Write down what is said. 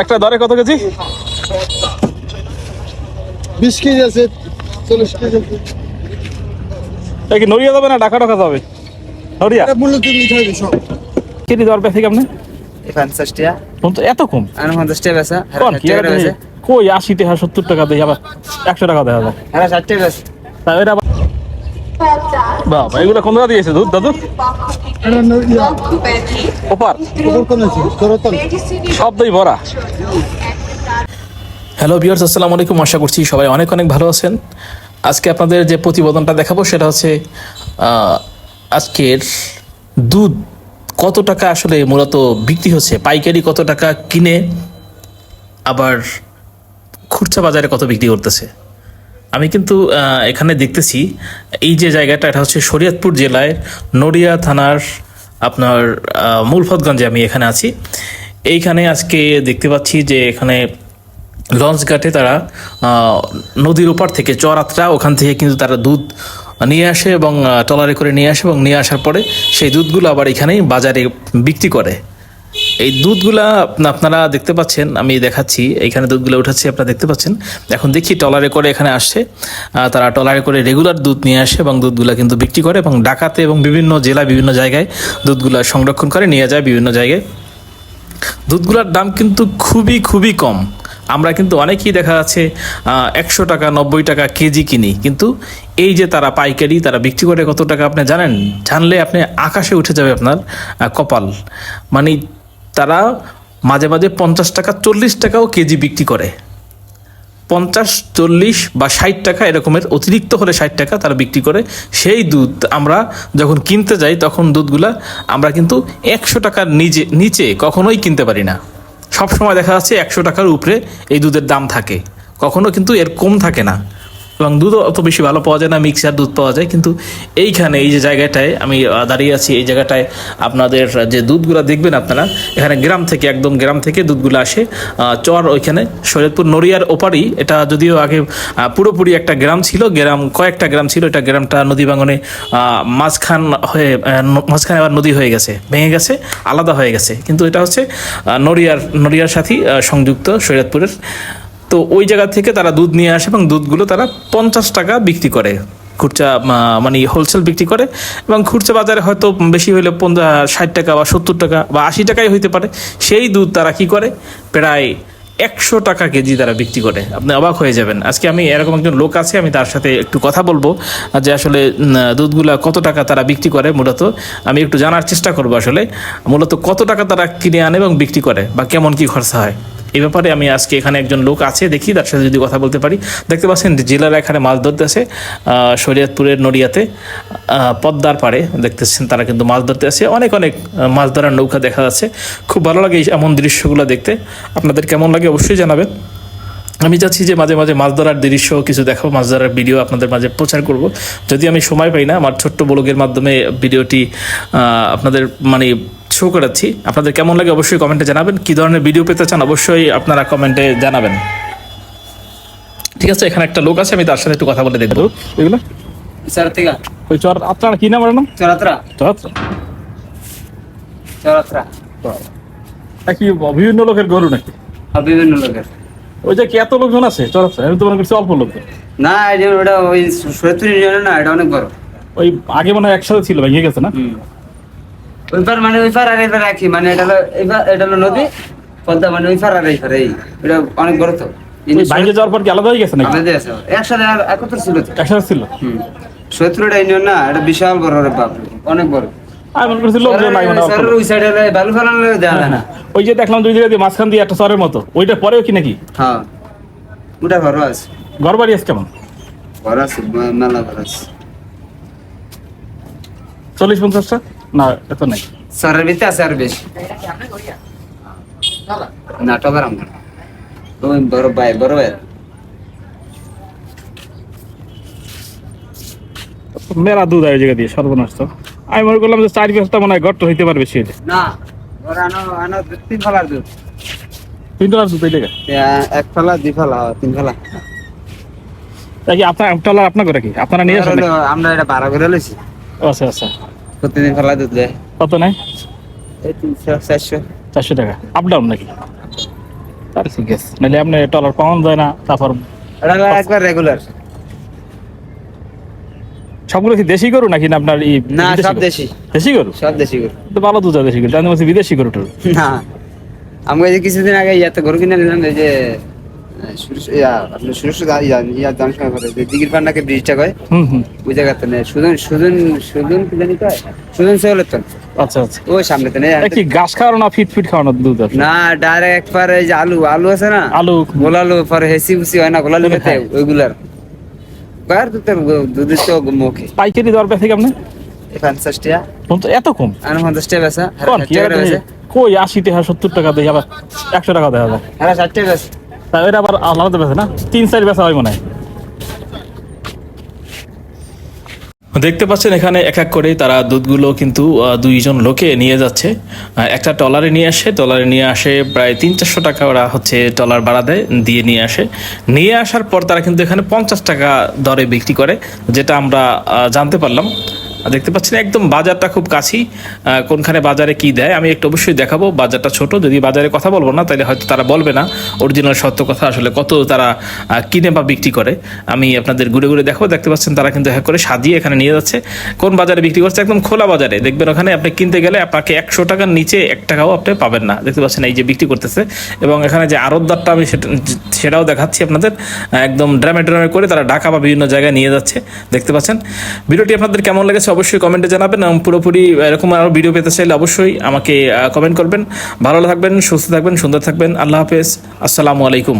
একটা দরে কত কেজি? বিশ কেজি আছে চল্লিশ কেজি কি নড়িয়া যাবে না ঢাকা ঢাকা যাবে? নড়িয়া? এটা মূল্য তুমি নিতে হবে সব। কেজি দর বেশি কেমনে? পঞ্চাশ টাকা এত কম? পঞ্চাশ টাকা কই আশি টাকা সত্তর টাকা দেয় আবার। একশো টাকা দেওয়া যায় ষাট টাকা বাবা, এগুলো দিয়েছে দুধ, দাদু? ওপার। সব ভরা। হ্যালো বিয়ার্স আসসালামু আলাইকুম। আশা করছি সবাই অনেক অনেক ভালো আছেন। আজকে আপনাদের যে প্রতিবেদনটা দেখাবো, সেটা হচ্ছে আজকের দুধ কত টাকা আসলে মূলত বিক্রি হচ্ছে? পাইকারি কত টাকা কিনে আবার খুচরা বাজারে কত বিক্রি করতেছে? আমি কিন্তু এখানে দেখতেছি এই যে জায়গাটা এটা হচ্ছে শরীয়তপুর জেলায় নড়িয়া থানার আপনার মূলফতগঞ্জে আমি এখানে আছি। এইখানে আজকে দেখতে পাচ্ছি যে এখানে লঞ্চ ঘাটে তারা নদীর ওপার থেকে চরাত্রা ওখান থেকে কিন্তু তারা দুধ নিয়ে আসে এবং আহ, ট্রলারে করে নিয়ে আসে এবং নিয়ে আসার পরে সেই দুধগুলো আবার এখানেই বাজারে বিক্রি করে। এই দুধগুলা আপনা- আপনারা দেখতে পাচ্ছেন, আমি দেখাচ্ছি। এখানে দুধগুলো উঠাচ্ছি, আপনারা দেখতে পাচ্ছেন। এখন দেখি টলারে করে এখানে আসছে। তারা টলারে করে রেগুলার দুধ নিয়ে আসে এবং দুধগুলা কিন্তু বিক্রি করে এবং ডাকাতে এবং বিভিন্ন জেলা বিভিন্ন জায়গায় দুধগুলা সংরক্ষণ করে নিয়ে যায় বিভিন্ন জায়গায়। দুধগুলার দাম কিন্তু খুবই খুবই কম। আমরা কিন্তু অনেকেই দেখা যাচ্ছে একশো টাকা, নব্বই টাকা কেজি কিনি। কিন্তু এই যে তারা পাইকারি, তারা বিক্রি করে কত টাকা আপনি জানেন? জানলে আপনি আকাশে উঠে যাবে আপনার কপাল। মানে তারা মাঝে মাঝে পঞ্চাশ টাকা, চল্লিশ টাকাও কেজি বিক্রি করে। পঞ্চাশ, চল্লিশ বা ষাট টাকা এরকমের, অতিরিক্ত হলে ষাট টাকা তারা বিক্রি করে। সেই দুধ আমরা যখন কিনতে যাই, তখন দুধগুলা আমরা কিন্তু একশো টাকার নিচে নিচে কখনোই কিনতে পারি না। সব সময় দেখা যাচ্ছে একশো টাকার উপরে এই দুধের দাম থাকে। কখনো কিন্তু এর কম থাকে না। এবং দুধও অত বেশি ভালো পাওয়া যায় না, মিক্সার দুধ পাওয়া যায়। কিন্তু এইখানে, এই যে জায়গাটায় আমি দাঁড়িয়ে আছি, এই জায়গাটায় আপনাদের যে দুধগুলো দেখবেন আপনারা, এখানে গ্রাম থেকে, একদম গ্রাম থেকে দুধগুলো আসে। চর ওইখানে শরীয়তপুর নড়িয়ার ওপারই। এটা যদিও আগে পুরোপুরি একটা গ্রাম ছিল, গ্রাম, কয়েকটা গ্রাম ছিল, এটা গ্রামটা নদী বাঙনে মাঝখান হয়ে মাঝখানে আবার নদী হয়ে গেছে, ভেঙে গেছে, আলাদা হয়ে গেছে। কিন্তু এটা হচ্ছে নড়িয়ার নড়িয়ার সাথেই সংযুক্ত শরীয়তপুরের তো ওই জায়গা থেকে তারা দুধ নিয়ে আসে এবং দুধগুলো তারা পঞ্চাশ টাকা বিক্রি করে। খুচরা মানে হোলসেল বিক্রি করে এবং খুচরা বাজারে হয়তো বেশি হলে পঞ্চাশ ষাট টাকা বা সত্তর টাকা বা আশি টাকাই হইতে পারে। সেই দুধ তারা কি করে? প্রায় একশো টাকা কেজি তারা বিক্রি করে। আপনি অবাক হয়ে যাবেন। আজকে আমি এরকম একজন লোক আছে, আমি তার সাথে একটু কথা বলব যে আসলে দুধগুলা কত টাকা তারা বিক্রি করে মূলত? আমি একটু জানার চেষ্টা করব আসলে। মূলত কত টাকা তারা কিনে আনে এবং বিক্রি করে বা কেমন কি খরচা হয়? এই ব্যাপারে আমি আজকে এখানে একজন লোক আছে, দেখি তার সাথে যদি কথা বলতে পারি। দেখতে পাচ্ছেন জেলারা এখানে মাছ ধরতে আছে শরীয়তপুরের নড়িয়াতে পদ্মার পাড়ে দেখতেছেন তারা কিন্তু মাছ ধরতে আছে অনেক অনেক মাছ ধরার নৌকা দেখা যাচ্ছে। খুব ভালো লাগে এমন দৃশ্যগুলো দেখতে। আপনাদের কেমন লাগে অবশ্যই জানাবেন। আমি চাচ্ছি যে মাঝে মাঝে মাছ ধরার দৃশ্য কিছু দেখাবো, মাছ ধরার ভিডিও আপনাদের মাঝে প্রচার করব। যদি আমি সময় পাই না, আমার ছোট্ট ব্লগের মাধ্যমে ভিডিওটি আপনাদের মানে শো করাচ্ছি। আপনাদের কেমন লাগে অবশ্যই কমেন্টে জানাবেন। কি ধরনের ভিডিও পেতে চান অবশ্যই আপনারা কমেন্টে জানাবেন। ঠিক আছে এখানে একটা লোক আছে আমি তার সাথে একটু কথা বলে দেখব। এগুলো? ওই চর আপনার কি নাম নাম? চরাত্রা। চর চরাত্রা। কি বিভিন্ন লোকের গরু নাকি? বিভিন্ন লোকের। ওই যে কি এত লোকজন আছে? চরাচ্ছে আমি তো মনে করছি অল্প লোক না এই যে ওটা ওই সত্তর না এটা অনেক বড়। ওই আগে মনে হয় একসাথে ছিল ভেঙে গেছে না? হুম ওই পার মানে ওই পার আর পার একই মানে এটা হলো এই পার এটা হলো নদী পদ্মা মানে ওই পার আর এই পার এই এটা অনেক বড় তো। ভাঙে যাওয়ার পর কি আলাদা হয়ে গেছে নাকি? আমাদের আছে একসাথে আর একত্র ছিল তো। একসাথে ছিল? হুম। ইউনিয়ন না এটা বিশাল বড় রে বাপ অনেক বড়। আমি মনে করছি লোকজন নাই মানে অল্প। ওই সাইডে বালু ফেলানো দেওয়া যায় না। ওই যে দেখলাম দুই জায়গা দিয়ে মাঝখান দিয়ে একটা মতো ওইটা পরেও কি নাকি? হ্যাঁ। ওটা ঘর আছে। ঘর বাড়ি আছে কেমন? ঘর আছে মেলা ঘর আছে। চল্লিশ পঞ্চাশটা? না এত নাই। ভিতরে আছে আর বেশি। না টবার আমার ওই বড় ভাই বড় ভাই। মেলা দুধ ওই জায়গা দিয়ে সর্বনাশ তো। আমি মনে করলাম যে চার পাঁচটা মনে হয় গর্ত হইতে পারবে হইলে না তিন ফেলার দুধ। তিন দুধ এই এক ফেলা দুই ফেলা তিন ফেলা। আপনার টলার আপনার করে কি? আপনারা নিয়ে আসেন আমরা এটা ভাড়া করে লইছি। ও, আচ্ছা আচ্ছা। প্রতিদিন ফেলা দুধ দেয়। কত এই তিনশো চারশো। চারশো টাকা। আপ ডাউন নাকি? তাহলে ঠিক আছে। নাহলে আপনি টলার পাওয়া যায় না তারপর একবার রেগুলার সবগুলো কি দেশি গরু নাকি আপনার ই না বিদেশি সব গরু? দেশি। দেশি গরু? সব দেশি গরু। তো ভালো দুধ দেশি গরু। আমি বলছি বিদেশি গরু। না। আমি যে কিছুদিন আগে ইয়াতে গরু কিনে নিলাম এই যে সুরেশ ইয়া আপনার সুরেশ দা ইয়া ইয়া সময় করে যে দিঘির পান্ডাকে ব্রিজটা কয় হুম হুম ওই জায়গাতে নেই সুজন সুজন সুজন কি জানি কয় সুজন সেহলের তো আচ্ছা আচ্ছা ওই সামনেতে নেই কি ঘাস খাওয়ানো না ফিট ফিট খাওয়ানো দুধ না ডাইরেক্ট একবার যে আলু আলু আছে না আলু গোলালু পরে হেসি বুসি হয় না গোলালু ওগুলো খেতে ওইগুলার কয়ার তো দুধের তো মুখে পাইকারি দর বেশি কেমনে পঞ্চাশ টাকা এত কম আর পঞ্চাশ টাকা বেচা কই আশি টাকা সত্তর টাকা দেয় আবার একশো টাকা দেওয়া যায় হ্যাঁ ষাট টাকা বেচা তা এটা আবার আলাদা না? তিন, চার বেচা হয় মনে হয়। দেখতে পাচ্ছেন এখানে এক এক করে তারা দুধগুলো কিন্তু দুইজন লোকে নিয়ে যাচ্ছে। একটা টলারে নিয়ে আসে টলারে নিয়ে আসে প্রায় তিন, চারশো টাকা ওরা হচ্ছে টলার ভাড়া দেয়, দিয়ে নিয়ে আসে। নিয়ে আসার পর তারা কিন্তু এখানে পঞ্চাশ টাকা দরে বিক্রি করে, যেটা আমরা জানতে পারলাম। দেখতে পাচ্ছেন একদম বাজারটা খুব আহ, কোনখানে বাজারে কি দেয় আমি একটু অবশ্যই দেখাবো বাজারটা ছোট যদি বাজারে কথা বলব না তাহলে হয়তো তারা বলবে না অরিজিনাল সত্য কথা আসলে কত তারা কিনে বা বিক্রি করে। আমি আপনাদের ঘুরে ঘুরে দেখাবো দেখতে পাচ্ছেন তারা কিন্তু এক করে সাজিয়ে এখানে নিয়ে যাচ্ছে। কোন বাজারে বিক্রি করছে? একদম খোলা বাজারে। দেখবেন ওখানে আপনি কিনতে গেলে আপনাকে একশো টাকার নিচে এক টাকাও আপনি পাবেন না। দেখতে পাচ্ছেন এই যে বিক্রি করতেছে। এবং এখানে যে আড়তদারটা আমি সেটা সেটাও দেখাচ্ছি আপনাদের। একদম ড্রামে ড্রামে করে তারা ঢাকা বা বিভিন্ন জায়গায় নিয়ে যাচ্ছে। দেখতে পাচ্ছেন। ভিডিওটি আপনাদের কেমন লেগেছে? অবশ্যই কমেন্টে জানাবেন এবং পুরোপুরি এরকম আরও ভিডিও পেতে চাইলে অবশ্যই আমাকে কমেন্ট করবেন। ভালো থাকবেন, সুস্থ থাকবেন, সুন্দর থাকবেন। আল্লাহ হাফেজ। আসসালামু আলাইকুম।